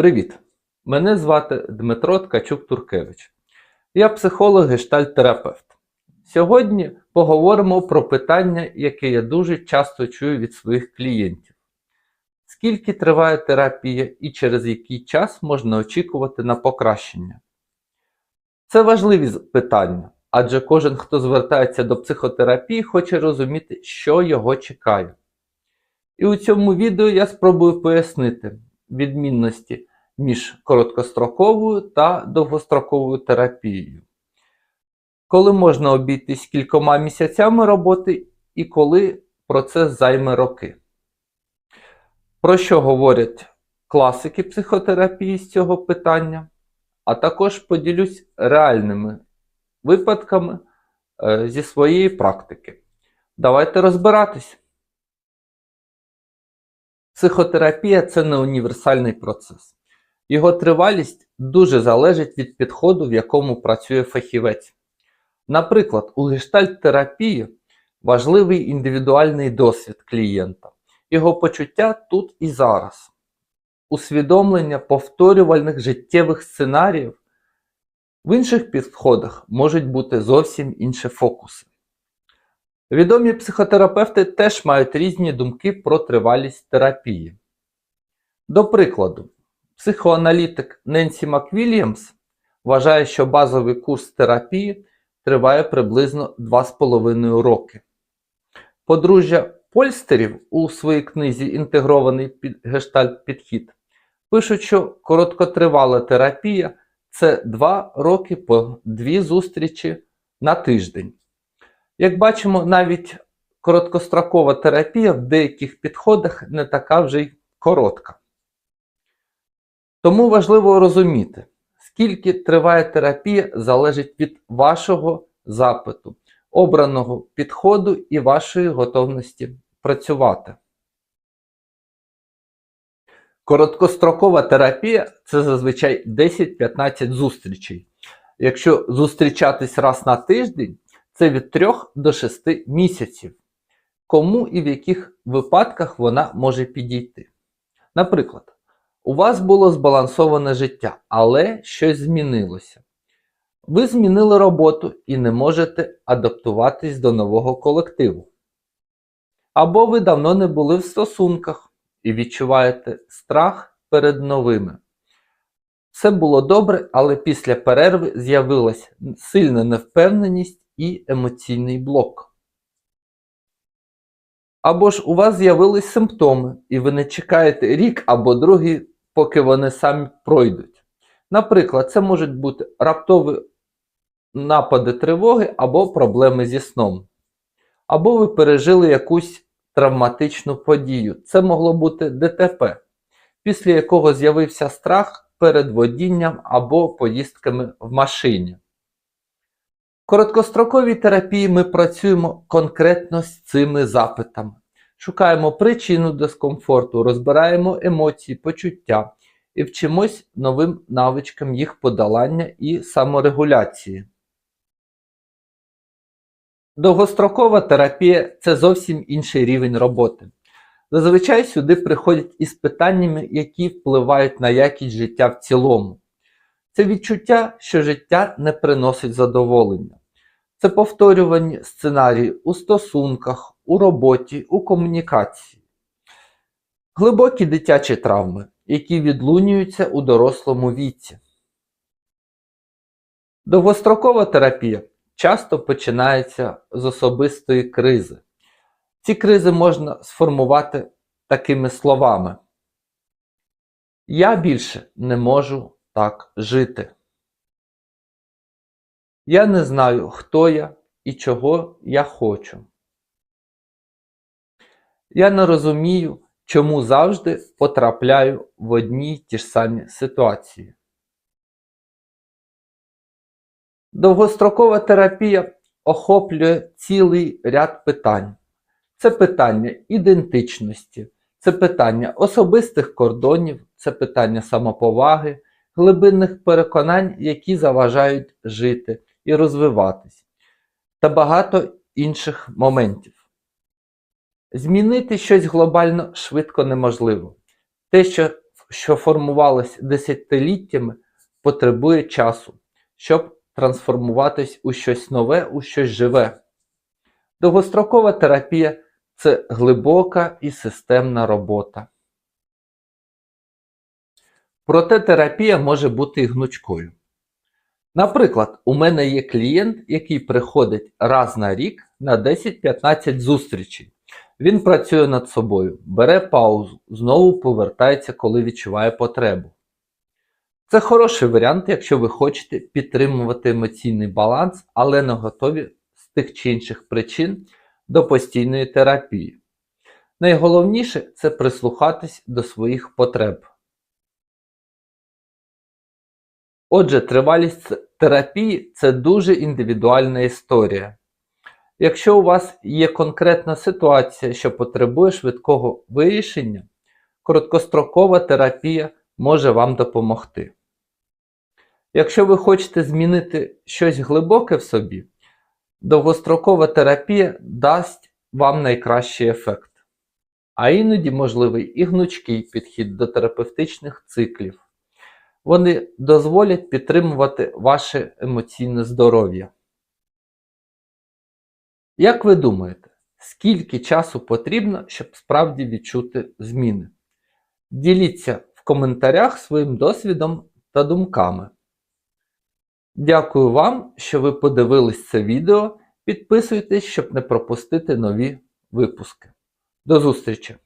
Привіт! Мене звати Дмитро Ткачук-Туркевич. Я психолог-гештальт-терапевт. Сьогодні поговоримо про питання, яке я дуже часто чую від своїх клієнтів. Скільки триває терапія і через який час можна очікувати на покращення? Це важливі питання, адже кожен, хто звертається до психотерапії, хоче розуміти, що його чекає. І у цьому відео я спробую пояснити відмінності між короткостроковою та довгостроковою терапією. Коли можна обійтись кількома місяцями роботи і коли процес займе роки. Про що говорять класики психотерапії з цього питання, а також поділюсь реальними випадками е, зі своєї практики. Давайте розбиратись. Психотерапія це не універсальний процес. Його тривалість дуже залежить від підходу, в якому працює фахівець. Наприклад, у гештальт-терапії важливий індивідуальний досвід клієнта, його почуття тут і зараз, усвідомлення повторювальних життєвих сценаріїв. В інших підходах можуть бути зовсім інші фокуси. Відомі психотерапевти теж мають різні думки про тривалість терапії. До прикладу, психоаналітик Ненсі Маквільямс вважає, що базовий курс терапії триває приблизно 2,5 роки. Подружжя Польстерів у своїй книзі Інтегрований гештальт-підхід пишуть, що короткотривала терапія це 2 роки по 2 зустрічі на тиждень. Як бачимо, навіть короткострокова терапія в деяких підходах не така вже й коротка. Тому важливо розуміти, скільки триває терапія, залежить від вашого запиту, обраного підходу і вашої готовності працювати. Короткострокова терапія це зазвичай 10-15 зустрічей. Якщо зустрічатись раз на тиждень, це від 3 до 6 місяців. Кому і в яких випадках вона може підійти. Наприклад, у вас було збалансоване життя, але щось змінилося. Ви змінили роботу і не можете адаптуватись до нового колективу. Або ви давно не були в стосунках і відчуваєте страх перед новими. Все було добре, але після перерви з'явилася сильна невпевненість і емоційний блок. Або ж у вас з'явились симптоми, і ви не чекаєте рік або другий, поки вони самі пройдуть. Наприклад, це можуть бути раптові напади тривоги або проблеми зі сном. Або ви пережили якусь травматичну подію. Це могло бути ДТП, після якого з'явився страх перед водінням або поїздками в машині. Короткостроковій терапії ми працюємо конкретно з цими запитами. Шукаємо причину дискомфорту, розбираємо емоції, почуття і вчимось новим навичкам їх подолання і саморегуляції. Довгострокова терапія це зовсім інший рівень роботи. Зазвичай сюди приходять із питаннями, які впливають на якість життя в цілому. Це відчуття, що життя не приносить задоволення. Це повторювані сценарії у стосунках, у роботі, у комунікації. Глибокі дитячі травми, які відлунюються у дорослому віці. Довгострокова терапія часто починається з особистої кризи. Ці кризи можна сформувати такими словами: Я більше не можу так жити. Я не знаю, хто я і чого я хочу. Я не розумію, чому завжди потрапляю в одні й ті ж самі ситуації. Довгострокова терапія охоплює цілий ряд питань. Це питання ідентичності, це питання особистих кордонів, це питання самоповаги, глибинних переконань, які заважають жити і розвиватись, та багато інших моментів. Змінити щось глобально швидко неможливо. Те, що що формувалось десятиліттями, потребує часу, щоб трансформуватись у щось нове, у щось живе. Довгострокова терапія це глибока і системна робота. Проте терапія може бути і гнучкою. Наприклад, у мене є клієнт, який приходить раз на рік на 10-15 зустрічей. Він працює над собою, бере паузу, знову повертається, коли відчуває потребу. Це хороший варіант, якщо ви хочете підтримувати емоційний баланс, але не готові з тих чи інших причин до постійної терапії. Найголовніше це прислухатись до своїх потреб. Отже, тривалість терапії це дуже індивідуальна історія. Якщо у вас є конкретна ситуація, що потребує швидкого вирішення, короткострокова терапія може вам допомогти. Якщо ви хочете змінити щось глибоке в собі, довгострокова терапія дасть вам найкращий ефект. А іноді можливий і гнучкий підхід до терапевтичних циклів. Вони дозволять підтримувати ваше емоційне здоров'я. Як ви думаєте, скільки часу потрібно, щоб справді відчути зміни? Діліться в коментарях своїм досвідом та думками. Дякую вам, що ви подивились це відео. Підписуйтесь, щоб не пропустити нові випуски. До зустрічі!